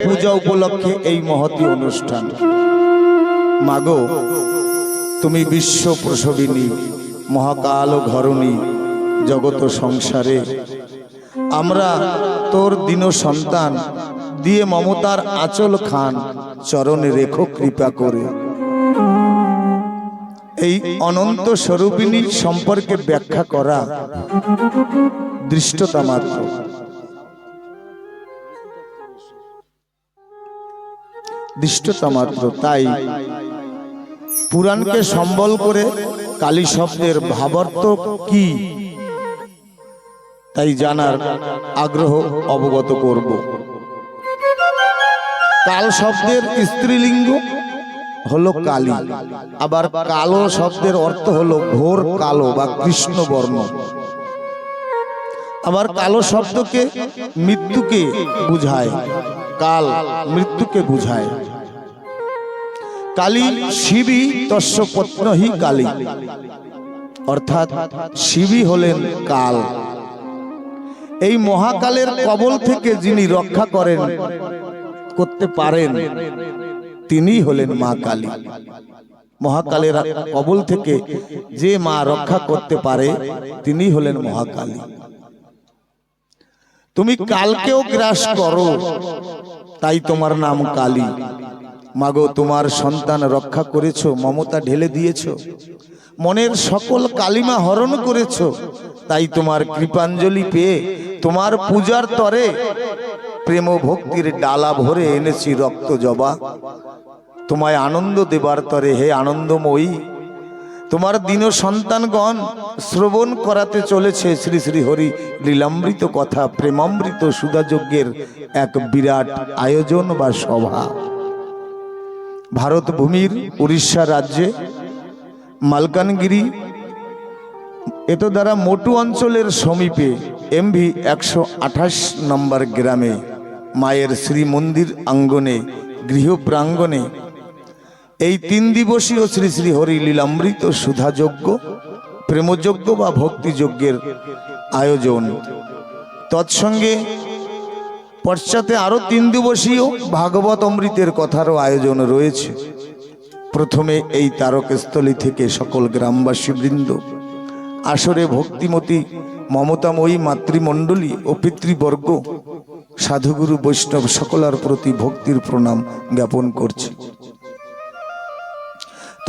পূজা উপলক্ষে এই মহতি অনুষ্ঠান। মাগো, তুমি বিশ্ব প্রসবিনী, মহাকাল ঘরণী, জগত সংসারে। আমরা তোর দিন সন্তান, দিয়ে মমতার আচল খান, চরণে রেখো কৃপা করে। এই অনন্ত স্বরূপিনী সম্পর্কে ব্যাখ্যা করা দৃষ্টতা মাত্র। দৃষ্টতা মাত্র তাই পুরাণকে সম্বল করে কালী শব্দের ভাবার্থ কি? তাই জানার আগ্রহ অবগত করব। কাল শব্দের স্ত্রীলিঙ্গ হলো কালী। আবার কালো শব্দের অর্থ হলো ঘোর কালো বা কৃষ্ণ বর্ণ আবার কালো শব্দকে মৃত্যুকে বুঝায়। কাল মৃত্যুকে বুঝায়। কালী শিবী তস্য পত্নহি কালী। অর্থাৎ শিবী হলেন কাল। এই মহাকালের কবল থেকে যিনি রক্ষা করেন, করতে পারেন, তিনি হলেন মা কালী। মহাকালের কবল থেকে যে মা রক্ষা করতে পারে, তিনি হলেন মহাকালী। তুমি কালকেও গ্রাস করো। তাই তোমার নাম কালী। মাগো, তোমার সন্তান রক্ষা করেছ, মমতা ঢেলে দিয়েছ। মনের সকল কালিমা হরণ করেছ। তাই তোমার কৃপাঞ্জলি পেয়ে তোমার পূজার তরে প্রেম ভক্তির ডালা ভরে এনেছি রক্ত জবা। তোমায় আনন্দ দেবার তরে হে আনন্দময়ী তোমার দিন সন্তানগণ শ্রবণ করাতে চলেছে শ্রী শ্রী হরি লীলামৃত কথা, প্রেমামৃত সুধাযজ্ঞের এক বিরাট আয়োজন বা সভা। ভারত ভূমির উড়িষ্যা রাজ্যে মালকানগিরি, এত দ্বারা মোটু অঞ্চলের সমীপে এমভি একশো আঠাশ নম্বর গ্রামে মায়ের শ্রী মন্দির আঙ্গনে গৃহ প্রাঙ্গণে এই তিন দিবসীয় শ্রী শ্রী হরি লীলামৃত সুধাযজ্ঞ, প্রেমযজ্ঞ বা ভক্তিযজ্ঞের আয়োজন। তৎসঙ্গে পশ্চাতে আরও তিন দিবসীয় ভাগবত অমৃতের কথারও আয়োজন রয়েছে। প্রথমে এই তারকস্থলী থেকে সকল গ্রামবাসী বৃন্দ আসরে ভক্তিমতী মমতাময়ী মাতৃমণ্ডলী ও পিতৃবর্গ, সাধুগুরু বৈষ্ণব সকলার প্রতি ভক্তির প্রণাম জ্ঞাপন করছে।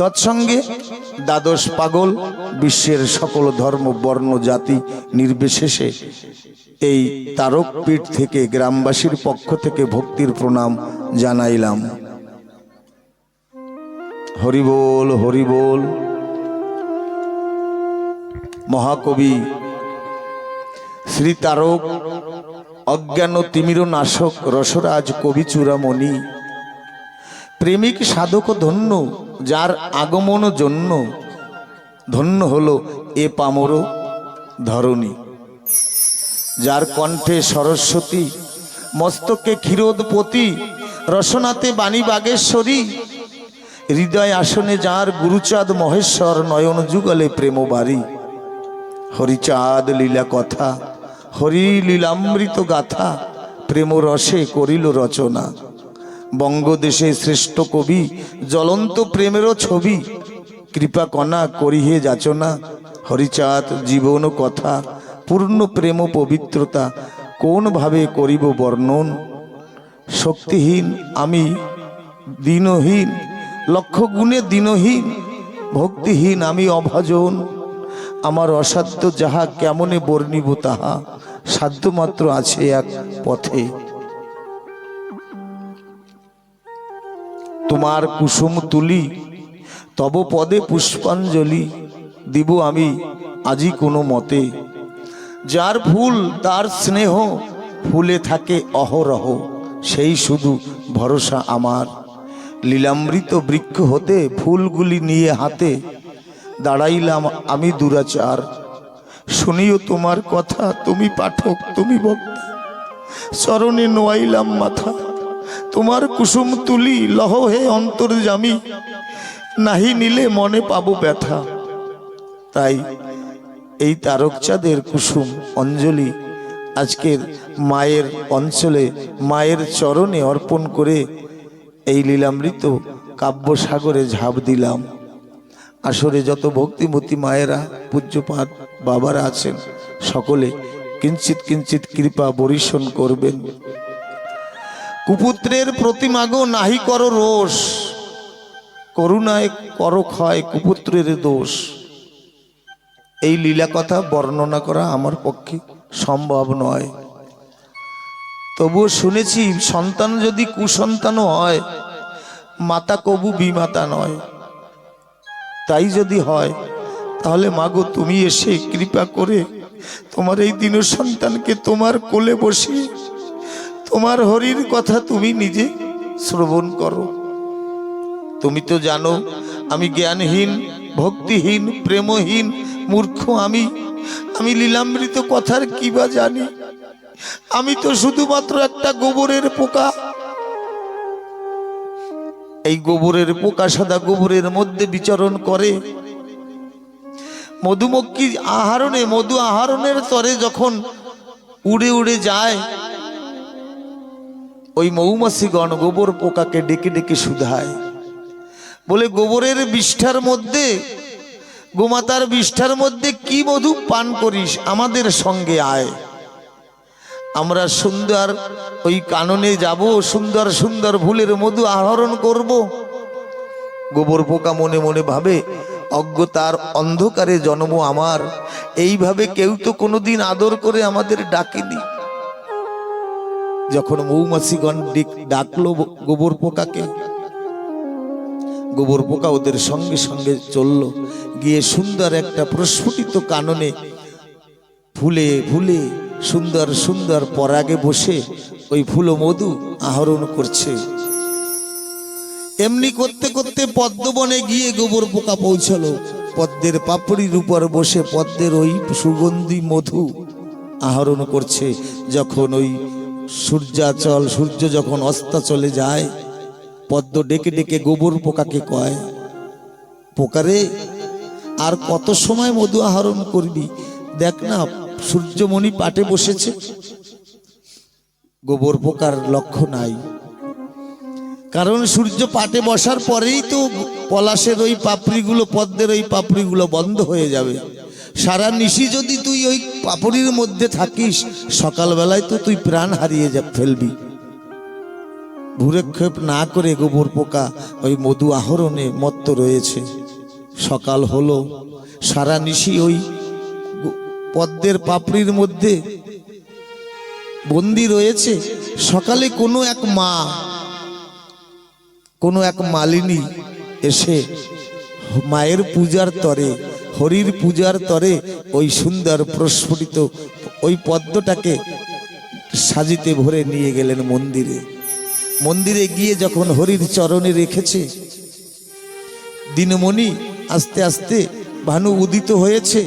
তৎসঙ্গে দ্বাদশ পাগল বিশ্বের সকল ধর্ম, বর্ণ, জাতি নির্বিশেষে এই তারকপীঠ থেকে গ্রামবাসীর পক্ষ থেকে ভক্তির প্রণাম জানাইলাম। হরিবোল হরিবোল মহাকবি শ্রী তারক অজ্ঞান তিমির নাশক রসরাজ কবি চূড়ামণি, প্রেমিক সাধক ধন্য যার আগমন জন্য ধন্য হলো এ পামর ধরণী। যার কণ্ঠে সরস্বতী, মস্তকে ক্ষীরোদপতি, রসনাতে বাণী বাগেশ্বরী, হৃদয় আসনে যার গুরুচাঁদ মহেশ্বর নয়ন যুগলে প্রেম বাড়ি। হরিচাঁদ লীলা কথা, হরি লীলামৃত গাথা, প্রেম রসে করিল রচনা। বঙ্গদেশে শ্রেষ্ঠ কবি, জ্বলন্ত প্রেমেরও ছবি। কৃপা কণা করিহে যাচনা হরিচাঁদ, জীবন কথা, পূর্ণ প্রেম পবিত্রতা কোনভাবে করিব বর্ণন? শক্তিহীন আমি দিনহীন, লক্ষ গুণে দিনহীন, ভক্তিহীন আমি অভাজন। আমার অসাধ্য যাহা কেমনে বর্ণিব তাহা, সাধ্যমাত্র আছে এক পথে। তোমার কুসুম তুলি, তব পদে পুষ্পাঞ্জলি দিব আমি আজি কোনো মতে। যার ফুল, তার স্নেহ ফুলে থাকে অহরহ, সেই শুধু ভরসা আমার। লীলামৃত বৃক্ষ হতে ফুলগুলি নিয়ে হাতে দাঁড়াইলাম আমি দুরাচার। শুনিও তোমার কথা, তুমি পাঠক, তুমি বক্তা চরণে নোয়াইলাম মাথা। তোমার কুসুম তুলি লহ হে অন্তর জামি, নাহি নিলে মনে পাবো ব্যথা। তাই এই তারকচাঁদের কুসুম অঞ্জলি আজকের মায়ের অঞ্চলে, মায়ের চরণে অর্পণ করে এই লীলামৃত কাব্যসাগরে ঝাঁপ দিলাম। আসরে যত ভক্তিমতী মায়েরা পূজ্যপাত বাবারা আছেন, সকলে কিঞ্চিত কিঞ্চিত কৃপা বরিশন করবেন। কুপুত্রের প্রতিমাগো নাহি কর রোষ। করুণায় কর ক্ষয় কুপুত্রের দোষ। এই লীলা কথা বর্ণনা করা আমার পক্ষে সম্ভব নয়। তবুও শুনেছি, সন্তান যদি কুসন্তানও হয়, মাতা কবু বিমাতা নয়। তাই যদি হয়, তাহলে মাগো তুমি এসে কৃপা করে তোমার এই দিন সন্তানকে তোমার কোলে বসিয়ে তোমার হরির কথা তুমি নিজে শ্রবণ করো। তুমি তো জানো, আমি জ্ঞানহীন, ভক্তিহীন, প্রেমহীন, মূর্খ আমি। আমি লীলামৃত কথার কি বা জানি? আমি তো শুধুমাত্র একটা গোবরের পোকা। এই গোবরের পোকা সাদা গোবরের মধ্যে বিচরণ করে। মধুমক্ষী আহরণে, মধু আহরণের তরে যখন উড়ে উড়ে যায় ওই মৌমাছিগণ গোবর পোকাকে ডেকে ডেকে শুধায়। বলে, গোবরের বিষ্ঠার মধ্যে, গোমাতার বিষ্ঠার মধ্যে কি মধু পান করিস? আমাদের সঙ্গে আয়। আমরা সুন্দর, ওই কাননে যাব, সুন্দর সুন্দর ভুলের মধু আহরণ করব। গোবর পোকা মনে মনে ভাবে অজ্ঞতার অন্ধকারে জন্ম আমার। এইভাবে কেউ তো কোনোদিন আদর করে আমাদের ডাকেনি। যখন মৌমাছিগণ ডিক- ডাকলো গোবর পোকাকে, গোবর পোকা ওদের সঙ্গে সঙ্গে চলল। গিয়ে সুন্দর একটা প্রস্ফুটিত কাননে ফুলে ফুলে সুন্দর সুন্দর পরাগে বসে ওই ফুল মধু আহরণ করছে। এমনি করতে করতে পদ্মবনে গিয়ে গোবর পোকা পৌঁছলো। পদ্মের পাপড়ির উপর বসে পদ্মের ওই সুগন্ধি মধু আহরণ করছে। যখন ওই সূর্যাচল, সূর্য যখন অস্তা চলে যায়, পদ্ম ডেকে ডেকে গোবর পোকাকে কয়, পোকারে, আর কত সময় মধু আহরণ করবি? দেখ না, সূর্যমণি পাটে বসেছে। গোবর পোকার লক্ষ্য নাই। কারণ সূর্য পাটে বসার পরেই তো পলাশের ওই পাপড়িগুলো, পদ্মের ওই পাপড়িগুলো বন্ধ হয়ে যাবে। সারা নিশি যদি তুই ওই পাপড়ির মধ্যে থাকিস, সকালবেলায় তো তুই প্রাণ হারিয়ে যা ফেলবি। ভুরেক্ষেপ না করে গোবর পোকা ওই মধু আহরণে মত্ত রয়েছে। সকাল হলো, সারা নিশি ওই পদ্মের পাপড়ির মধ্যে বন্দি রয়েছে। সকালে কোনো এক মা, কোনো এক মালিনী এসে মায়ের পূজার তরে হরির পূজার তরে ওই সুন্দর প্রস্ফুটিত ওই পদ্মটাকে সাজিতে ভরে নিয়ে গেলেন মন্দিরে। মন্দিরে গিয়ে যখন হরির চরণে রেখেছে, দিনমণি আস্তে আস্তে ভানু উদিত হয়েছে।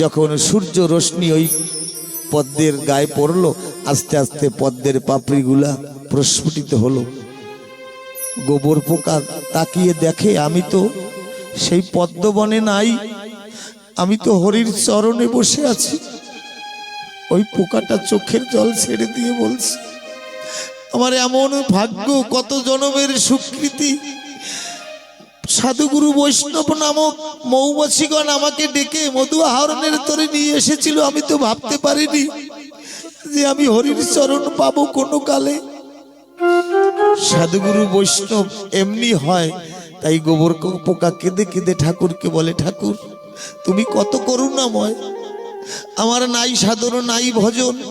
যখন সূর্য রশ্মি ওই পদ্মের গায়ে পড়ল, আস্তে আস্তে পদ্মের পাপড়িগুলা প্রস্ফুটিত হলো। গোবর পোকা তাকিয়ে দেখে, আমি তো সেই পদ্মবনে নাই আমি তো হরির চরণে বসে আছি। ওই পোকাটা চোখের জল ছেড়ে দিয়ে বলছে, আমার এমন ভাগ্য, কত জনমের স্বীকৃতি সাধুগুরু বৈষ্ণব নামক মৌমাছিগণ আমাকে ডেকে মধু আহরণের তরে নিয়ে এসেছিল। আমি তো ভাবতে পারিনি যে আমি হরির চরণ পাবো কোনো কালে। সাধুগুরু বৈষ্ণব এমনি হয়, তাই গোবর পোকা কেঁদে কেঁদে ঠাকুরকে বলে, ঠাকুর তুমি কত করুণাময়। আমার নাই সাধন, নাই ভজন,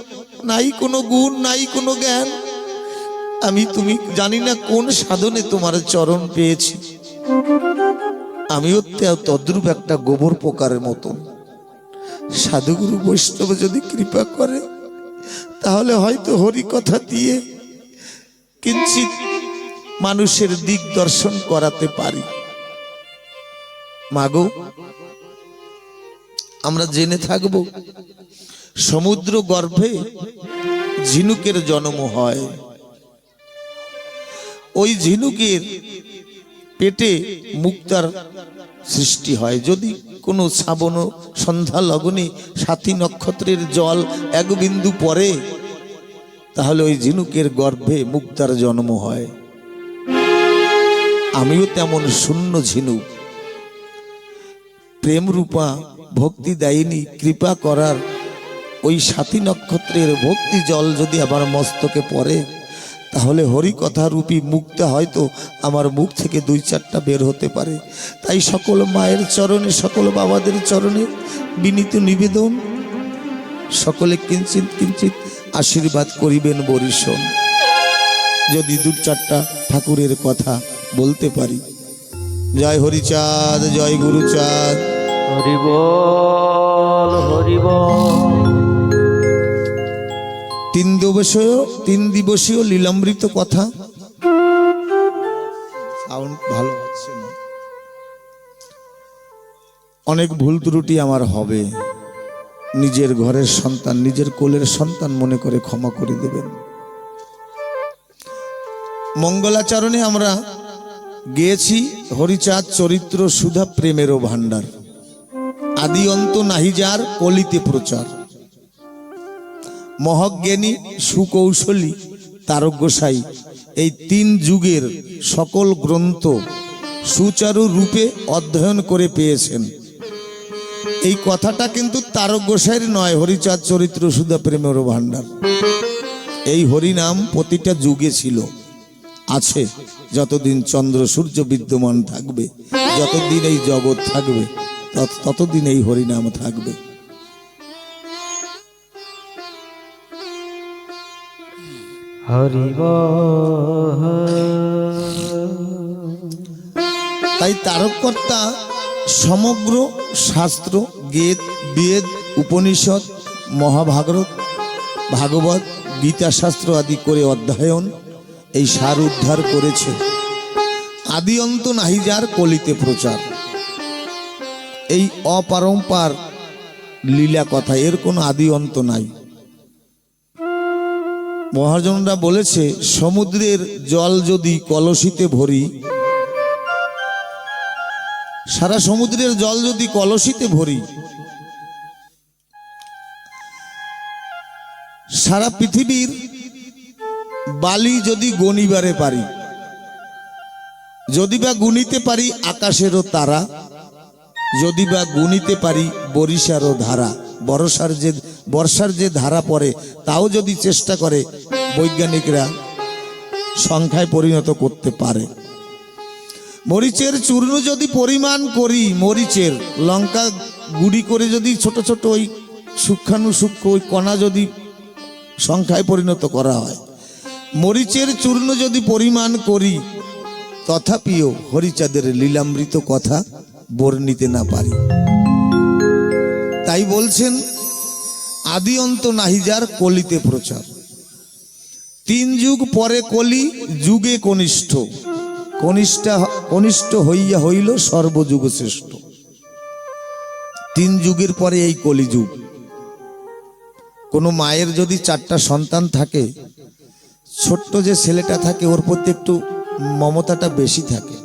নাই কোনো গুণ, নাই কোনো জ্ঞান। আমি তুমি জানি না কোন সাধনে তোমার চরণ পেয়েছি। আমিও তে- তদ্রূপ একটা গোবর পোকার মতন। সাধুগুরু বৈষ্ণব যদি কৃপা করে, তাহলে হয়তো হরি কথা দিয়ে কিঞ্চিত মানুষের দিক দর্শন করাতে পারি। মাগো আমরা জেনে থাকব। সমুদ্র গর্ভে ঝিনুকের জন্ম হয়। ওই ঝিনুকের পেটে মুক্তার সৃষ্টি হয়। যদি কোনো শ্রাবণ সন্ধ্যা লগ্নে সাথী নক্ষত্রের জল এক বিন্দু পরে তাহলে ওই ঝিনুকের গর্ভে মুক্তার জন্ম হয়। আমিও তেমন শূন্য ঝিনুক। প্রেম রূপা ভক্তি দেয়নি, কৃপা করার। ওই সাথী নক্ষত্রের ভক্তি জল যদি আমার মস্তকে পড়ে, তাহলে হরিকথা রূপী মুক্তা হয়তো আমার মুখ থেকে দুই চারটা বের হতে পারে। তাই সকল মায়ের চরণে, সকল বাবাদের চরণে বিনীত নিবেদন। সকলে কিঞ্চিত কিঞ্চিত আশীর্বাদ করিবেন বরিশন। যদি দু চারটা ঠাকুরের কথা বলতে পারি। জয় হরিচাঁদ, জয় গুরুচাঁদ। হরিবল তিন দিবসীয় তিন দিবসীয় লীলামৃত কথা। সাউন্ড ভালো হচ্ছে না। অনেক ভুল ত্রুটি আমার হবে। নিজের ঘরের সন্তান, নিজের কোলের সন্তান মনে করে ক্ষমা করে দেবেন। মঙ্গলাচরণে আমরা গেয়েছি হরিচাঁদ চরিত্র সুধা প্রেমেরও ভাণ্ডার। আদি অন্ত নাহিজার কলিতে প্রচার। মহজ্ঞানী সুকৌশলী তারক গোসাই এই তিন যুগের সকল গ্রন্থ সুচারু রূপে অধ্যয়ন করে পেয়েছেন। এই কথাটা কিন্তু তারক গোসাইয়ের নয়, হরিচাঁদ চরিত্র সুধা প্রেমের ভাণ্ডার। এই হরিনাম প্রতিটা যুগে ছিল। আছে, যতদিন চন্দ্র সূর্য বিদ্যমান থাকবে, যতদিন এই জগৎ থাকবে ততদিন এই হরিনাম থাকবে। হরিবল তাই তারককর্তা সমগ্র শাস্ত্র গীত বেদ উপনিষদ মহাভারত ভাগবত গীতা শাস্ত্র আদি করে অধ্যয়ন এই সার উদ্ধার করেছে। আদি অন্ত নাহি যার কলিতে প্রচার। এই অপারম্পার লীলা কথা, এর কোনো আদি অন্ত নাই। মহাজনরা বলেছে, সমুদ্রের জল যদি কলসিতে ভরি, সারা সমুদ্রের জল যদি কলসিতে ভরি, সারা পৃথিবীর বালি যদি গণিবারে পারি, যদি বা গুনিতে পারি আকাশেরও তারা যদি বা গুনিতে পারি বরিশারও ধারা, বর্ষার যে বর্ষার যে ধারা পড়ে, তাও যদি চেষ্টা করে, বৈজ্ঞানিকরা সংখ্যায় পরিণত করতে পারে। মরিচের চূর্ণ যদি পরিমাণ করি, মরিচের লঙ্কা গুড়ি করে যদি ছোট ছোট ওই সূক্ষ্মাণু সূক্ষ্ম ওই কণা যদি সংখ্যায় পরিণত করা হয়, মরিচের চূর্ণ যদি পরিমাণ করি, তথাপিও হরিচাঁদের লীলামৃত কথা বর্ণিতে না পারি। তাই বলছেন আদি অন্ত নাহিজার কলিতে প্রচার। তিন যুগ পরে কলি, যুগে কনিষ্ঠ। কনিষ্ঠা, কনিষ্ঠ হইয়া হইল সর্বযুগ শ্রেষ্ঠ। তিন যুগের পরে এই কলিযুগ কোনো মায়ের যদি চারটা সন্তান থাকে, ছোট্ট যে ছেলেটা থাকে, ওর প্রতি একটু মমতাটা বেশি থাকে।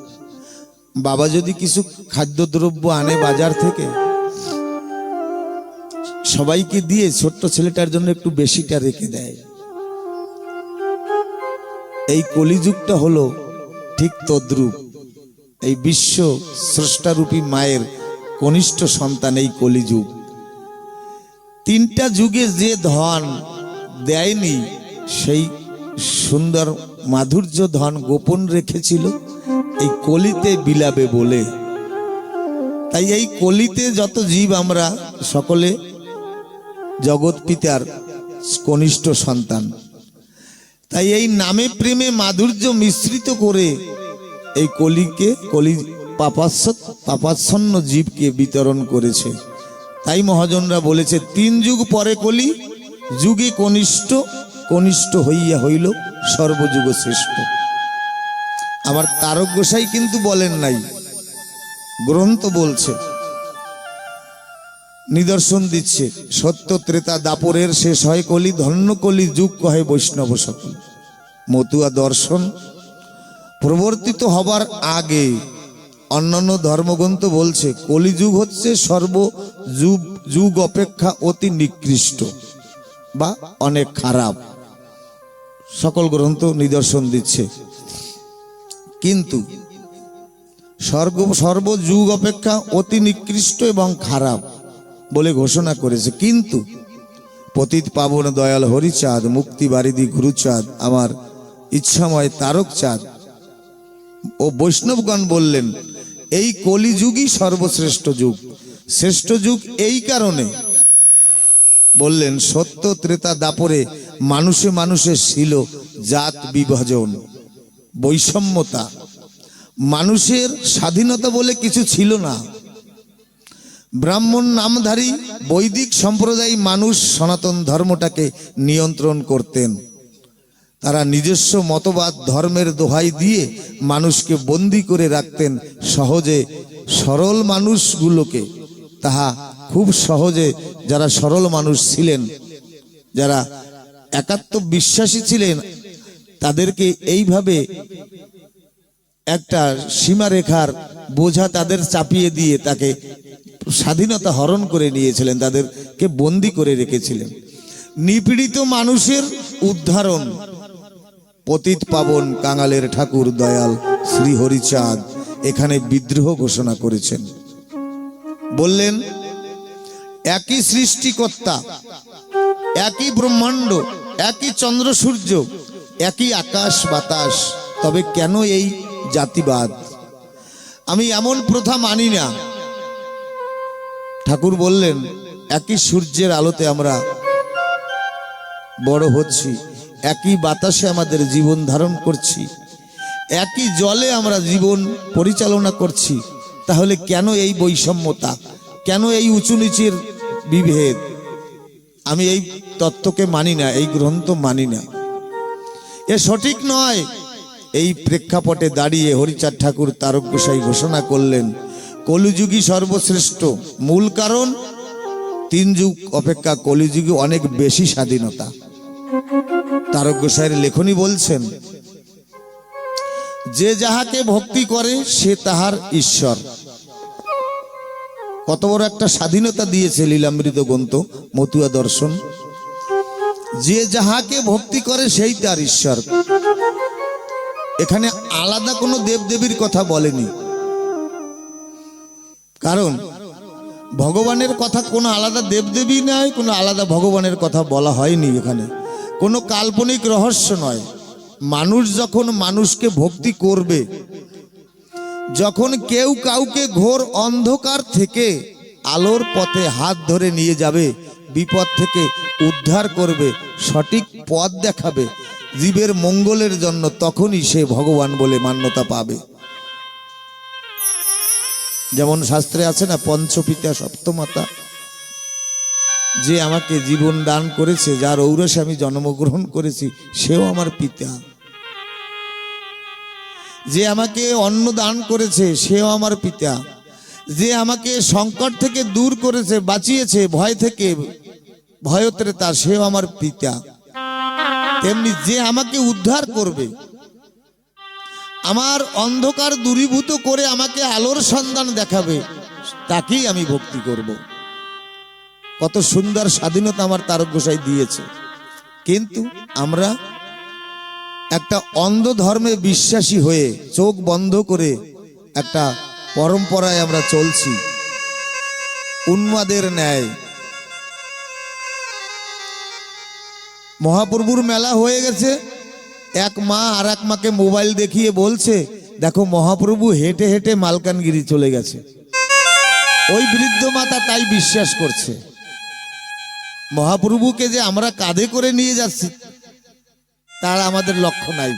বাবা যদি কিছু খাদ্যদ্রব্য আনে বাজার থেকে, সবাইকে দিয়ে ছোট্ট ছেলেটার জন্য একটু বেশিটা রেখে দেয়। এই কলিযুগটা হলো ঠিক তদ্রূপ। এই বিশ্ব স্রষ্টারূপী মায়ের কনিষ্ঠ সন্তান এই কলিযুগ। তিনটা যুগে যে ধন দেয়নি, সেই সুন্দর মাধুর্য ধন গোপন রেখেছিল। এই কলিতে বিলাবে বলে। তাই এই কলিতে যত জীব আমরা, সকলে জগৎ পিতার কনিষ্ঠ সন্তান। তাই এই নামে প্রেমে মাধুর্য মিশ্রিত করে এই কলিকে কলি পাপাচ্ছ পাপাচ্ছন্ন জীবকে বিতরণ করেছে। তাই মহাজনরা বলেছে, তিন যুগ পরে কলি, যুগে কনিষ্ঠ কনিষ্ঠ হইয়া হইল সর্বযুগ শ্রেষ্ঠ আবার তারক গোসাই কিন্তু বলেন নাই। গ্রন্থ বলছে, নিদর্শন দিচ্ছে, সত্য ত্রেতা দাপরের শেষ হয় কলি, ধন্য কলি যুগ কহে বৈষ্ণব সকল। মতুয়া দর্শন প্রবর্তিত হবার আগে অন্যান্য ধর্মগ্রন্থ বলছে, কলিযুগ হচ্ছে সর্ব যুগ যুগ অপেক্ষা অতি নিকৃষ্ট বা অনেক খারাপ। সকল গ্রন্থ নিদর্শন দিচ্ছে। কিন্তু সর্ব সর্বযুগ অপেক্ষা অতি নিকৃষ্ট এবং খারাপ বলে ঘোষণা করেছে। কিন্তু পতিত পাবন দয়াল হরিচাঁদ, মুক্তি বারিদি গুরুচাঁদ, আমার ইচ্ছাময় তারক চাঁদ ও বৈষ্ণবগণ বললেন, এই কলিযুগই সর্বশ্রেষ্ঠ যুগ। শ্রেষ্ঠ যুগ এই কারণে। বললেন, সত্য ত্রেতা দাপরে মানুষে মানুষে ছিল জাত বিভাজন। বৈষম্যতা। মানুষের স্বাধীনতা বলে কিছু ছিল না। ব্রাহ্মণ নামধারী বৈদিক সম্প্রদায় মানুষ সনাতন ধর্মটাকে নিয়ন্ত্রণ করতেন। তারা নিজস্ব মতবাদ, ধর্মের দোহাই দিয়ে মানুষকে বন্দি করে রাখতেন সহজে। সরল মানুষগুলোকে, তাহা খুব সহজে যারা সরল মানুষ ছিলেন, যারা একাত্ম বিশ্বাসী ছিলেন তাদেরকে এইভাবে একটা সীমারেখার বোঝা তাদের চাপিয়ে দিয়ে তাকে স্বাধীনতা হরণ করে নিয়েছিলেন, তাদেরকে বন্দি করে রেখেছিলেন। নিপীড়িত মানুষের উদ্ধারণ পতিত পাবন কাঙালের ঠাকুর দয়াল শ্রী হরিচাঁদ এখানে বিদ্রোহ ঘোষণা করেছেন। বললেন, একই সৃষ্টিকর্তা, একই ব্রহ্মাণ্ড, একই চন্দ্র সূর্য একই আকাশ বাতাস, তবে কেন এই জাতিবাদ? আমি এমন প্রথা মানি না। ঠাকুর বললেন, একই সূর্যের আলোতে আমরা বড় হচ্ছি, একই বাতাসে আমাদের জীবন ধারণ করছি, একই জলে আমরা জীবন পরিচালনা করছি, তাহলে কেন এই বৈষম্যতা? কেন এই উঁচু নিচের বিভেদ? আমি এই তত্ত্বকে মানি না, এই গ্রন্থ মানি না। এ সঠিক নয়। এই প্রেক্ষাপটে দাঁড়িয়ে হরিচাঁদ ঠাকুর তারক গোসাই ঘোষণা করলেন কলিযুগী সর্বশ্রেষ্ঠ। মূল কারণ, তিন যুগ অপেক্ষা কলিযুগে অনেক বেশি স্বাধীনতা। তারক গোসাইয়ের লেখনী বলছেন, যে যাহাকে ভক্তি করে, সে তাহার ঈশ্বর। কত বড় একটা স্বাধীনতা দিয়েছে লীলামৃত গ্রন্থ, মতুয়া দর্শন। যে যাহাকে ভক্তি করে সেই তার ঈশ্বর। এখানে আলাদা কোনো দেবদেবীর কথা বলেনি। কারণ ভগবানের কথা কোনো আলাদা দেবদেবী নয় কোনো আলাদা ভগবানের কথা বলা হয়নি এখানে। কোনো কাল্পনিক রহস্য নয়। মানুষ যখন মানুষকে ভক্তি করবে, যখন কেউ কাউকে ঘোর অন্ধকার থেকে আলোর পথে হাত ধরে নিয়ে যাবে বিপদ থেকে উদ্ধার করবে, সঠিক পথ দেখাবে, জীবের মঙ্গলের জন্য তখনই সে ভগবান বলে মান্যতা পাবে। যেমন শাস্ত্রে আছে না, পঞ্চপিতা সপ্তমাতা, যে আমাকে জীবন দান করেছে, যার ঔরসে আমি জন্মগ্রহণ করেছি, সেও আমার পিতা। যে আমাকে অন্ন দান করেছে, সেও আমার পিতা। যে আমাকে সংকট থেকে দূর করেছে, বাঁচিয়েছে, ভয় থেকে ভয়ত্রেতা সেও আমার পিতা। তেমনি যে আমাকে উদ্ধার করবে, আমার অন্ধকার দূরীভূত করে আমাকে আলোর সন্ধান দেখাবে, তাকেই আমি ভক্তি করব। কত সুন্দর স্বাধীনতা আমার তারক গোসাই দিয়েছে। কিন্তু আমরা একটা অন্ধ ধর্মে বিশ্বাসী হয়ে চোখ বন্ধ করে একটা পরম্পরায় আমরা চলছি। উন্মাদের ন্যায়। মহাপ্রভুর মেলা হয়ে গেছে। এক মা আর এক মাকে মোবাইল দেখিয়ে বলছে, দেখো, মহাপ্রভু হেঁটে হেঁটে মালকানগিরি চলে গেছে। ওই বৃদ্ধ মাতা তাই বিশ্বাস করছে। মহাপ্রভুকে যে আমরা কাঁধে করে নিয়ে যাচ্ছি, তার আমাদের লক্ষ্য নাই।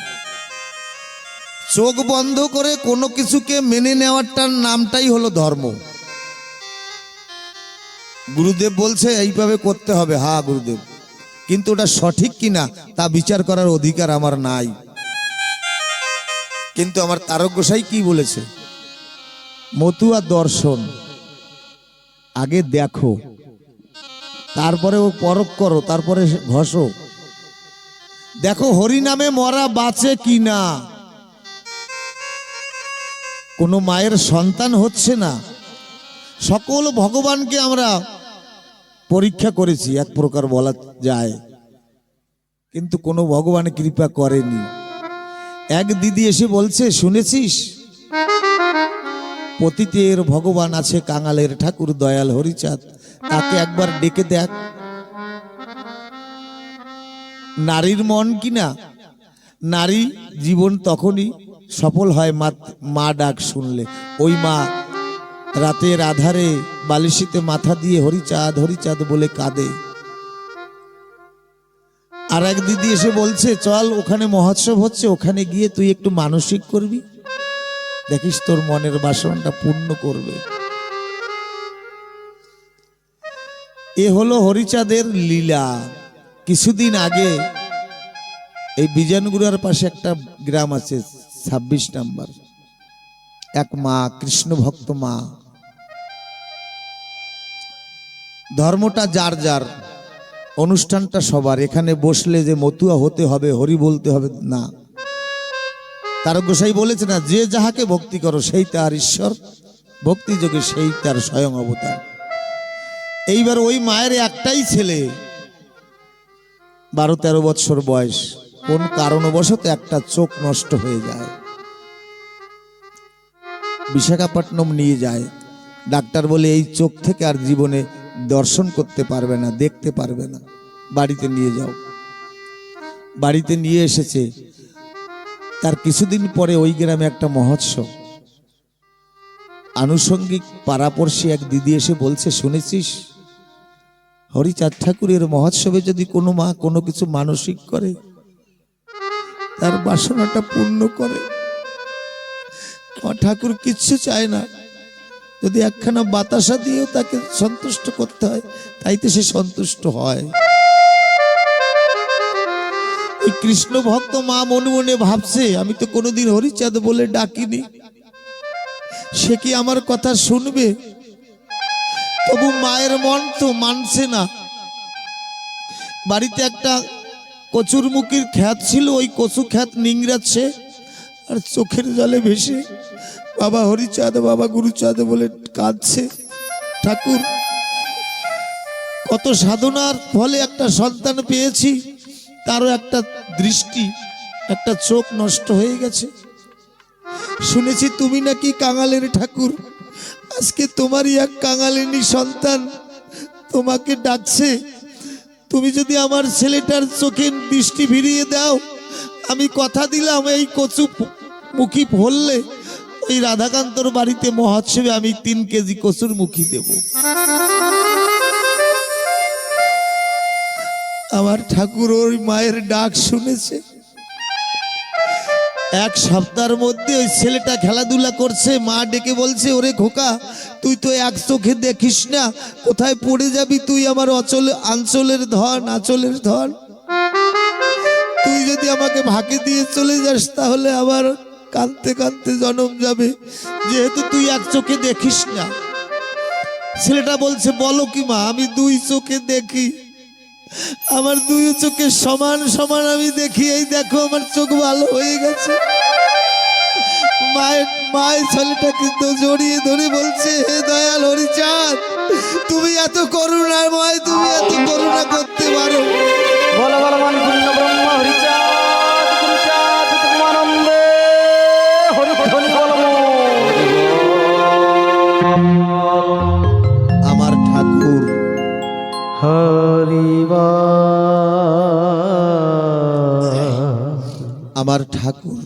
চোখ বন্ধ করে কোনো কিছুকে মেনে নেওয়ারটার নামটাই হলো ধর্ম। গুরুদেব বলছে, এইভাবে করতে হবে। হা, গুরুদেব। কিন্তু ওটা সঠিক কিনা, তা বিচার করার অধিকার আমার নাই। কিন্তু আমার তারক গোসাই কি বলেছে? মতুয়া দর্শন, আগে দেখো, তারপরে ও পরক করো, তারপরে ঘষো। দেখো, হরি নামে মরা বাঁচে কি না কোনো মায়ের সন্তান হচ্ছে না। সকল ভগবানকে আমরা পরীক্ষা করেছি, এক প্রকার বলা যায়। কিন্তু কোনো ভগবান কৃপা করেনি। এক দিদি এসে বলছে, শুনেছিস? পতিতের ভগবান আছে কাঙালের ঠাকুর, দয়াল হরিচাঁদ। তাকে একবার ডেকে দেখ। নারীর মন কিনা নারী জীবন তখনই সফল হয় মা মা ডাক শুনলে। ওই মা রাতের আধারে বালিশিতে মাথা দিয়ে হরিচাঁদ হরিচাঁদ বলে কাঁদে। আর এক দিদি এসে বলছে, চল, ওখানে মহোৎসব হচ্ছে, ওখানে গিয়ে তুই একটু মানসিক করবি। দেখিস তোর মনের বাসনটা পূর্ণ করবে। এ হলো হরিচাঁদের লীলা। কিছুদিন আগে এই বিজানগুড়ার পাশে একটা গ্রাম আছে ছাব্বিশ নাম্বার। এক মা কৃষ্ণ ভক্ত মা। ধর্মটা যার যার, অনুষ্ঠানটা সবার। এখানে বসলে যে মতুয়া হতে হবে, হরি বলতে হবে, না। তার গোসাই বলেছে না, যে যাহাকে ভক্তি করো, সেই তার ঈশ্বর। ভক্তি যোগে সেই তার স্বয়ং অবতার। এইবার ওই মায়ের একটাই ছেলে, বারো তেরো বৎসর বয়স। কোন কারণবশত একটা চোখ নষ্ট হয়ে যায়। বিশাখাপট্টনম নিয়ে যায়। ডাক্তার বলে, এই চোখ থেকে আর জীবনে দর্শন করতে পারবে না, দেখতে পারবে না। বাড়িতে নিয়ে যাও। বাড়িতে নিয়ে এসেছে। তার কিছুদিন পরে ওই গ্রামে একটা মহোৎসব। আনুষঙ্গিক পাড়াপড়শি এক দিদি এসে বলছে, শুনেছিস? হরিচাঁদ ঠাকুরের মহোৎসবে যদি কোনো মা কোনো কিছু মানসিক করে তার বাসনাটা পূর্ণ করে। ঠাকুর কিচ্ছু চায় না। যদি একখানা বাতাসা দিয়েও তাকে সন্তুষ্ট করতে হয় তাইতে সে সন্তুষ্ট হয়। ওই কৃষ্ণ ভক্ত মা মনে মনে ভাবছে, আমি তো কোনোদিন হরিচাঁদ বলে ডাকিনি। সে কি আমার কথা শুনবে? তবু মায়ের মন তো মানছে না। বাড়িতে একটা কচুর মুখির খ্যাত ছিল, ওই কচু খ্যাত নিংড়াচ্ছে। আর চোখের জলে ভেসে বাবা হরিচাঁদ, বাবা গুরুচাঁদ বলে কাঁদছে। ঠাকুর, কত সাধনার ফলে একটা সন্তান পেয়েছি, তারও একটা দৃষ্টি, একটা চোখ নষ্ট হয়ে গেছে। শুনেছি তুমি নাকি কাঙালের ঠাকুর, আজকে তোমারই এক কাঙালিনী সন্তান তোমাকে ডাকছে। তুমি যদি আমার ছেলেটার চোখে দৃষ্টি ফিরিয়ে দাও, আমি কথা দিলাম এই কচু মুখি ফললে, ওই রাধাকান্তর বাড়িতে মহোৎসবে আমি তিন কেজি কচুর মুখী দেব। আমার ঠাকুর ওই মায়ের ডাক শুনেছে। এক সপ্তাহের মধ্যে ওই ছেলেটা খেলাধুলা করছে, মা ডেকে বলছে, ওরে খোকা, তুই তো এক চোখে দেখিস না, কোথায় পড়ে যাবি তুই আমার অচল, আঞ্চলের ধন, আঁচলের ধন? তুই যদি আমাকে ভাগে দিয়ে চলে যাস, তাহলে আবার কাঁদতে কাঁদতে জনম যাবে, যেহেতু তুই এক চোখে দেখিস না। ছেলেটা বলছে, বলো কি মা, আমি দুই চোখে দেখি। আমার দুই চোখে সমান সমান আমি দেখি এই দেখো আমার চোখ ভালো হয়ে গেছে। মায়ের মায়ের ছেলেটাকে তো জড়িয়ে ধরে বলছে হে দয়াল হরিচাঁদ তুমি এত করুণাময় তুমি এত করুণা করতে পারো। বল পূর্ণ ব্রহ্ম আমার ঠাকুর হরি আমার ঠাকুর।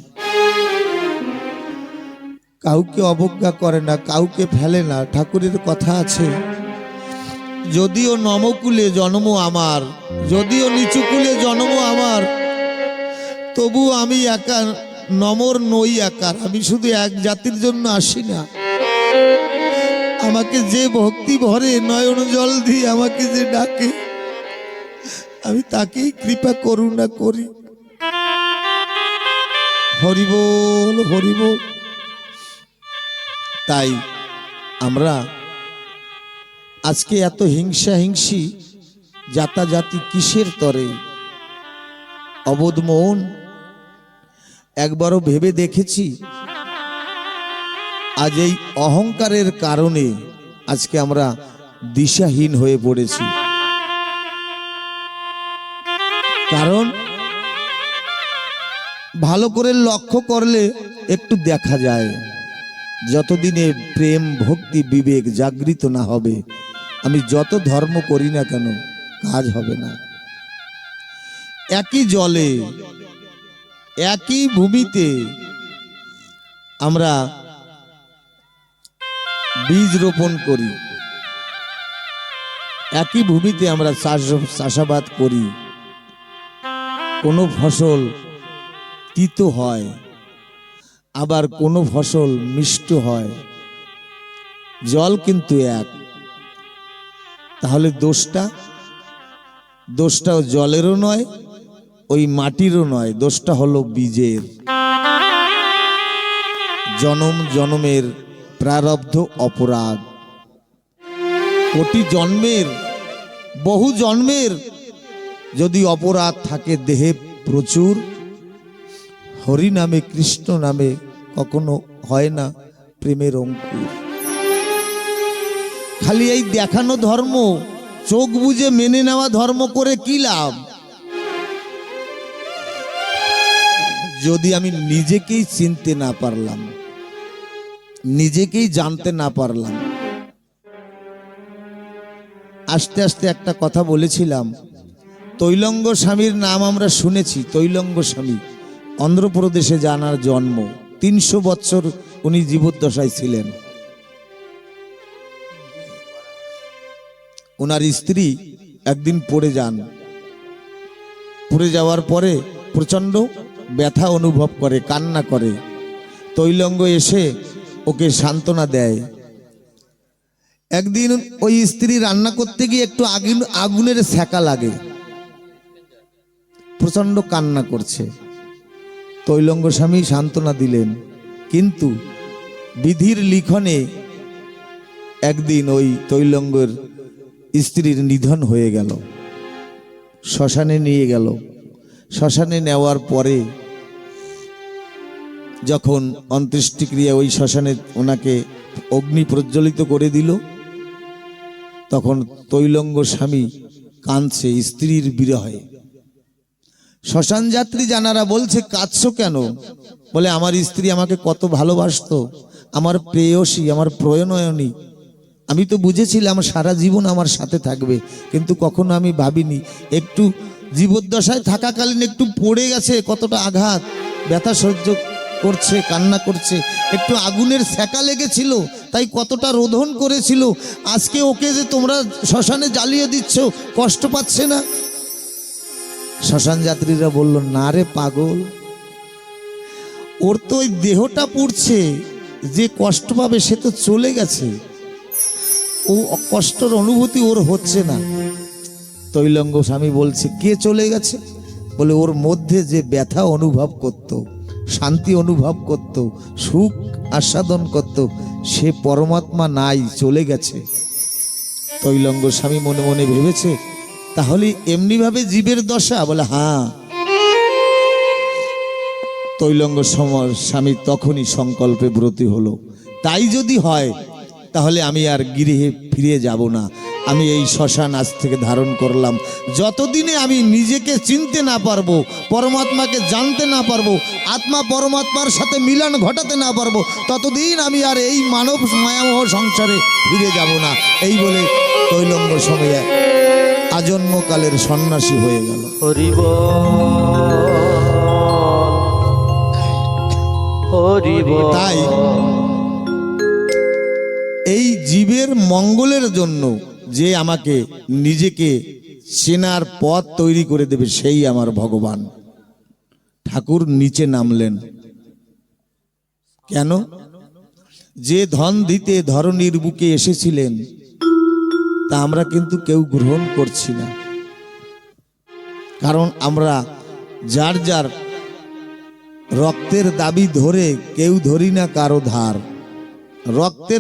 কাউকে অবজ্ঞা করে না, কাউকে ফেলে না, ঠাকুরের কথা আছে। যদিও নমকুলে জন্ম আমার, যদিও নিচুকুলে জন্ম আমার, তবু আমি একা, নমর নই একার, আমি শুধু এক জাতির জন্য আসি না। আমাকে যে ভক্তি ভরে নয়ন জল দিয়ে আমাকে যে ডাকে, আমি তাকেই কৃপা করুণা করি। হরিবোল হরিবোল। তাই আমরা আজকে এত হিংসা হিংসি জাতাজাতি কিসের তরে? অবোধ মন। একবারও ভেবে দেখেছি আজ এই অহংকারের কারণে আজকে আমরা দিশাহীন হয়ে পড়েছি। কারণ ভালো করে লক্ষ্য করলে একটু দেখা যায়। যতদিনে প্রেম, ভক্তি, বিবেক জাগৃত না হবে, আমি যত ধর্ম করি না কেন, কাজ হবে না। একই জলে, একই ভূমিতে আমরা বীজ রোপণ করি। একই ভূমিতে আমরা চাষ, চাষাবাদ করি। কোনো ফসল তিতো হয়, আবার কোনো ফসল মিষ্ট হয়। জল কিন্তু এক। তাহলে দোষটা? দোষটাও জলেরও নয়, ওই মাটিরও নয়। দোষটা হলো বীজের। জনম জনমের প্রারব্ধ অপরাধ। কোটি জন্মের, বহু জন্মের, যদি অপরাধ থাকে দেহে প্রচুর হরি নামে, কৃষ্ণ নামে কখনো হয় না প্রেমের অঙ্কুর। খালি এই দেখানো ধর্ম, চোখ বুঝে মেনে নেওয়া ধর্ম করে কি লাভ? যদি আমি নিজেকেই চিনতে না পারলাম, নিজেকেই জানতে না পারলাম, আস্তে আস্তে একটা কথা বলেছিলাম, তৈলঙ্গ স্বামীর নাম আমরা শুনেছি, তৈলঙ্গ স্বামী। অন্ধ্রপ্রদেশে জানার জন্ম। তিনশো বৎসর উনি জীবদ্দশায় ছিলেন। ওনার স্ত্রী একদিন পড়ে যান। পড়ে যাওয়ার পরে প্রচণ্ড ব্যথা অনুভব করে, কান্না করে। তৈলঙ্গ এসে ওকে সান্ত্বনা দেয়। একদিন ওই স্ত্রী রান্না করতে গিয়ে একটু আগুন আগুনের সেকা লাগে। প্রচণ্ড কান্না করছে। তৈলঙ্গ স্বামী সান্ত্বনা দিলেন। কিন্তু বিধির লিখনে একদিন ওই তৈলঙ্গের স্ত্রীর নিধন হয়ে গেল। শ্মশানে নিয়ে গেল। শ্মশানে নেওয়ার পরে যখন অন্ত্যেষ্টিক্রিয়া ওই শ্মশানে ওনাকে অগ্নি প্রজ্বলিত করে দিল, তখন তৈলঙ্গ স্বামী কাঁদছে স্ত্রীর বিরহে। শ্মশান যাত্রী জানারা বলছে, কাঁদছো কেন? বলে, আমার স্ত্রী আমাকে কত ভালোবাসতো। আমার প্রেয়সী, আমার প্রয়নয়নী আমি তো বুঝেছিলাম সারা জীবন আমার সাথে থাকবে, কিন্তু কখনো আমি ভাবিনি। একটু জীবদ্দশায় থাকাকালীন একটু পড়ে গেছে, কতটা আঘাত। ব্যথা সহ্য করছে, কান্না করছে। একটু আগুনের সেকা লেগেছিল, তাই কতটা রোধন করেছিল। আজকে ওকে যে তোমরা শ্মশানে জ্বালিয়ে দিচ্ছ, কষ্ট পাচ্ছে না। শ্মশান যাত্রীরা বলল, না রে পাগল, ওর তো ওই দেহটা পুড়ছে, যে কষ্ট পাবে সে তো চলে গেছে। ও কষ্টর অনুভূতি ওর হচ্ছে না। তৈলঙ্গ স্বামী বলছে, কে চলে গেছে? বলে, ওর মধ্যে যে ব্যথা অনুভব করত, শান্তি অনুভব করত, সুখ আস্বাদন করত, সে পরমাত্মা নাই, চলে গেছে। তৈলঙ্গ স্বামী মনে মনে ভেবেছে তাহলে এমনিভাবে জীবের দশা? বলে হ্যাঁ। তৈলঙ্গ সমর স্বামী তখনই সংকল্পে ব্রতী হলো। তাই যদি হয়, তাহলে আমি আর গৃহে ফিরে যাব না। আমি এই শ্মশান আজ থেকে ধারণ করলাম। যতদিনে আমি নিজেকে চিনতে না পারব, পরমাত্মাকে জানতে না পারব, আত্মা পরমাত্মার সাথে মিলন ঘটাতে না পারব, ততদিন আমি আর এই মানব মায়ামহ সংসারে ফিরে যাব না। এই বলে তৈলঙ্গ সময়ে আজন্মকালের সন্ন্যাসী হয়ে গেল। হরিব। হরিব। তাই এই জীবের মঙ্গলের জন্য যে আমাকে নিজেকে চেনার পথ তৈরি করে দেবে সেই আমার ভগবান। ঠাকুর নিচে নামলেন। কেন? যে ধন দিতে ধরনীর বুকে এসেছিলেন তা আমরা কিন্তু কেউ গ্রহণ করছি না। কারণ আমরা যার যার রক্তের দাবি ধরে কেউ ধরি না কারও ধার। রক্তের